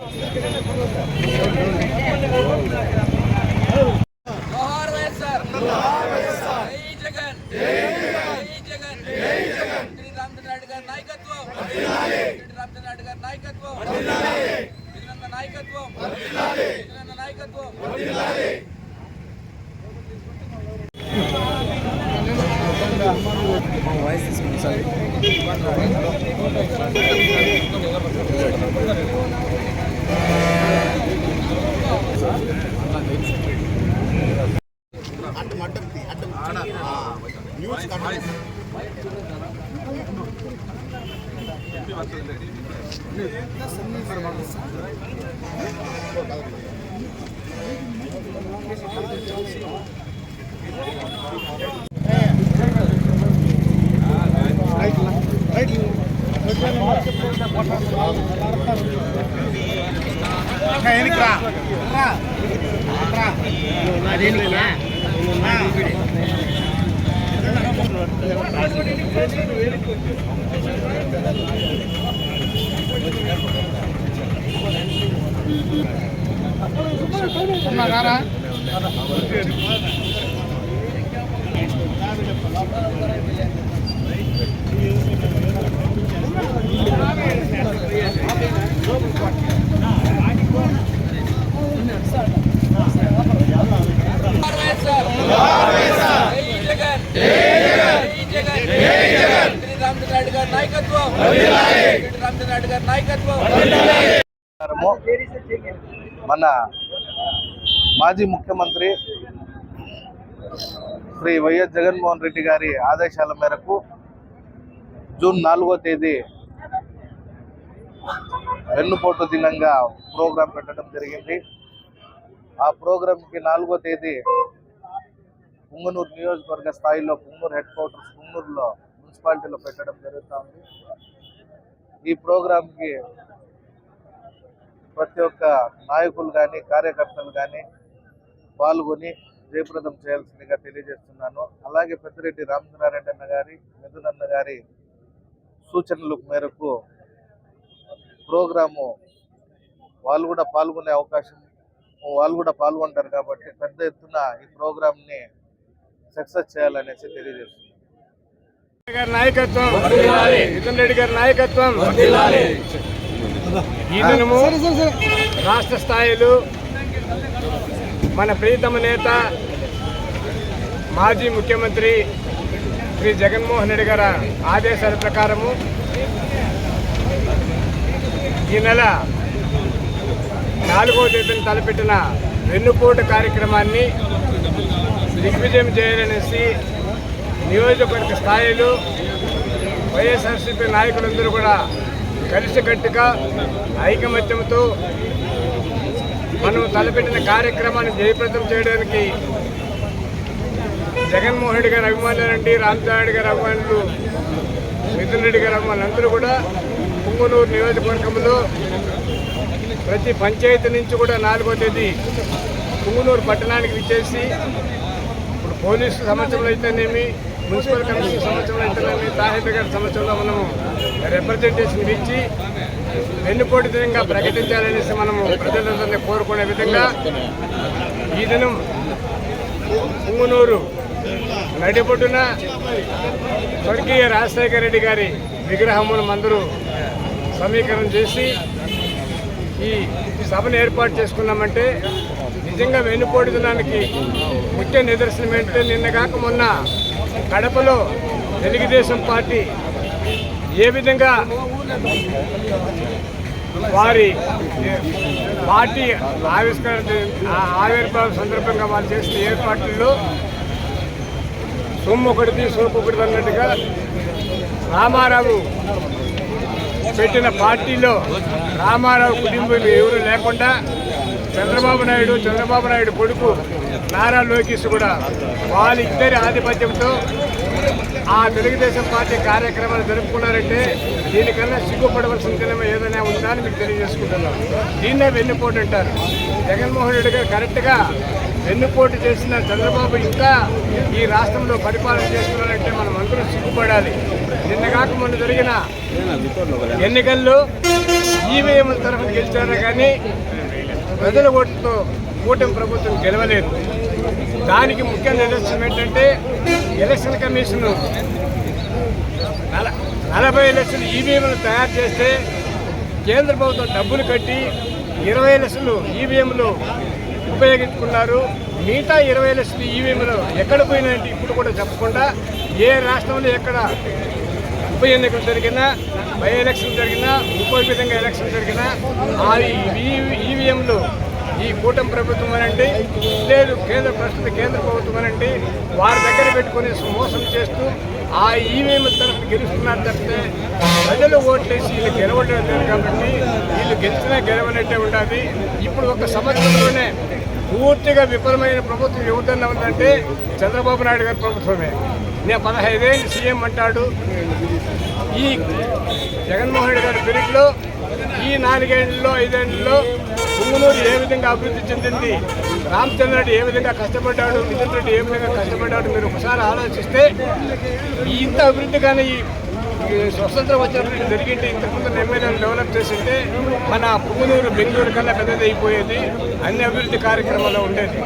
Thank you. எனக்குறா அது எனக்கு ஆ నాయకత్వం శ్రీ రామచంద్ర గారి నాయకత్వం కార్యక్రమము మన మాజీ ముఖ్యమంత్రి శ్రీ వైఎస్ జగన్మోహన్ రెడ్డి గారి ఆదేశాల మేరకు జూన్ నాలుగో తేదీ వెన్నుపోటు దినంగా ప్రోగ్రాం పెట్టడం జరిగింది. ఆ ప్రోగ్రాంకి నాలుగో తేదీ పుంగనూరు నియోజకవర్గ స్థాయిలో పుంగనూరు హెడ్ క్వార్టర్స్ పుంగనూరులో మున్సిపాలిటీలో పెట్టడం జరుగుతుంది. ఈ ప్రోగ్రాంకి ప్రతి ఒక్క నాయకులు కానీ కార్యకర్తలు కానీ పాల్గొని జయప్రదం చేయాల్సిందిగా తెలియజేస్తున్నాను. అలాగే పెద్దిరెడ్డి రామచంద్రారెడ్డి అన్న గారి మిథున్ అన్న గారి సూచనల మేరకు ప్రోగ్రాము వాళ్ళు కూడా పాల్గొనే అవకాశం వాళ్ళు కూడా పాల్గొంటారు కాబట్టి పెద్ద ఎత్తున ఈ ప్రోగ్రామ్ని సక్సెస్ చేయాలనేసి తెలియజేస్తున్నాను. గారి నాయకత్వం మిథున్ రెడ్డి గారి నాయకత్వం. ఈ దినము రాష్ట్ర స్థాయిలో మన ప్రియతమ నేత మాజీ ముఖ్యమంత్రి శ్రీ జగన్మోహన్ రెడ్డి గారి ఆదేశాల ప్రకారము ఈ నెల నాలుగో తేదీన తలపెట్టిన వెన్నుపోటు కార్యక్రమాన్ని దిగ్విజయం చేయాలనేసి నియోజకవర్గ స్థాయిలో వైఎస్ఆర్సీపీ నాయకులందరూ కూడా కలిసికట్టుగా ఐకమత్యంతో మనం తలపెట్టిన కార్యక్రమాన్ని జయప్రదం చేయడానికి జగన్మోహన్ రెడ్డి గారి అభిమానులండి రామచంద్ర రెడ్డి గారి అభిమానులు మిథున్ రెడ్డి గారి అభిమానులు అందరూ కూడా పుంగునూరు నియోజకవర్గంలో ప్రతి పంచాయతీ నుంచి కూడా నాలుగో తేదీ పుంగునూరు పట్టణానికి విచ్చేసి ఇప్పుడు పోలీసు సంవత్సరంలో అయితేనేమి మున్సిపల్ కమిషన్ సంవత్సరంలో అయితేనేమి తాహిద్ గారి సంవత్సరంలో మనము రిప్రజెంటేషన్ ఇచ్చి వెన్నుపోటు దినంగా ప్రకటించాలనేసి మనము ప్రజలందరినీ కోరుకునే విధంగా ఈ దినం పుంగునూరు నడిబొడ్డున స్వర్గీయ రాజశేఖర రెడ్డి గారి విగ్రహమును అందరూ సమీకరణ చేసి ఈ సభను ఏర్పాటు చేసుకున్నామంటే నిజంగా వెన్నుపోటు దినానికి ముఖ్య నిదర్శనం ఏంటంటే నిన్న కాక మొన్న కడపలో తెలుగుదేశం పార్టీ ఏ విధంగా వారి పార్టీ ఆవిష్కరణ ఆవిర్భావం సందర్భంగా వాళ్ళు చేసిన ఏర్పాట్లలో సొమ్ము ఒకటిది సోపు ఒకటిది అన్నట్టుగా రామారావు పెట్టిన పార్టీలో రామారావు కుటుంబం ఎవరు లేకుండా చంద్రబాబు నాయుడు చంద్రబాబు నాయుడు కొడుకు నారా లోకేష్ కూడా వాళ్ళిద్దరి ఆధిపత్యంతో ఆ తెలుగుదేశం పార్టీ కార్యక్రమాలు జరుపుకున్నారంటే దీనికన్నా సిగ్గుపడవలసిన దినం ఏదైనా ఉందా అని మీకు తెలియజేసుకుంటున్నాం. దీన్నే వెన్నుపోటు అంటారు. జగన్మోహన్ రెడ్డి గారు కరెక్ట్గా వెన్నుపోటు చేసిన చంద్రబాబు ఇంకా ఈ రాష్ట్రంలో పరిపాలన చేస్తున్నారంటే మనం అందరూ సిగ్గుపడాలి. నిన్న కాక మొన్న జరిగిన ఎన్నికల్లో ఈవీఎంల తరఫున గెలిచారు కానీ ప్రజల ఓటుతో కూటమి ప్రభుత్వం గెలవలేదు. దానికి ముఖ్య నిదర్శనం ఏంటంటే ఎలక్షన్ కమిషన్ నలభై లక్షలు ఈవీఎంలు తయారు చేస్తే కేంద్ర ప్రభుత్వం డబ్బులు కట్టి ఇరవై లక్షలు ఈవీఎంలు ఉపయోగించుకున్నారు. మిగతా ఇరవై లక్షలు ఈవీఎంలు ఎక్కడ పోయినాయంటే ఇప్పుడు కూడా చెప్పకుండా ఏ రాష్ట్రంలో ఎక్కడ ఉప ఎన్నికలు జరిగినా బై ఎలక్షన్ జరిగినా ఇంకో విధంగా ఎలక్షన్ జరిగినా ఆ ఈవీఎంలు ఈ కూటమి ప్రభుత్వం అనండి లేదు కేంద్ర ప్రస్తుత కేంద్ర ప్రభుత్వం అనండి వారి దగ్గర పెట్టుకుని మోసం చేస్తూ ఆ ఈవీఎం తరఫున గెలుస్తున్నారు తప్పితే ప్రజలు ఓట్లేసి వీళ్ళు గెలవలేదు కాబట్టి వీళ్ళు గెలిచినా గెలవనట్టే ఉండాలి. ఇప్పుడు ఒక సంవత్సరంలోనే పూర్తిగా విఫలమైన ప్రభుత్వం ఎవరిదన్నా ఉందంటే చంద్రబాబు నాయుడు గారి ప్రభుత్వమే. నేను పదహైదేళ్ళు సీఎం అంటాడు. ఈ జగన్మోహన్ రెడ్డి గారి పీరియడ్లో ఈ నాలుగేళ్ళలో ఐదేళ్ళలో పుంగనూరు ఏ విధంగా అభివృద్ధి చెందింది? రామచంద్రరెడ్డి ఏ విధంగా కష్టపడ్డాడు? నితిన్ రెడ్డి ఏ విధంగా కష్టపడ్డాడు? మీరు ఒకసారి ఆలోచిస్తే ఇంత అభివృద్ధి కానీ స్వతంత్రం వచ్చినప్పుడు జరిగింటే ఇంతకుముందు ఎమ్మెల్యేలు డెవలప్ చేసింటే మన పుంగనూరు బెంగళూరు కన్నా పెద్దది అయిపోయేది అన్ని అభివృద్ధి కార్యక్రమాల్లో ఉండేది.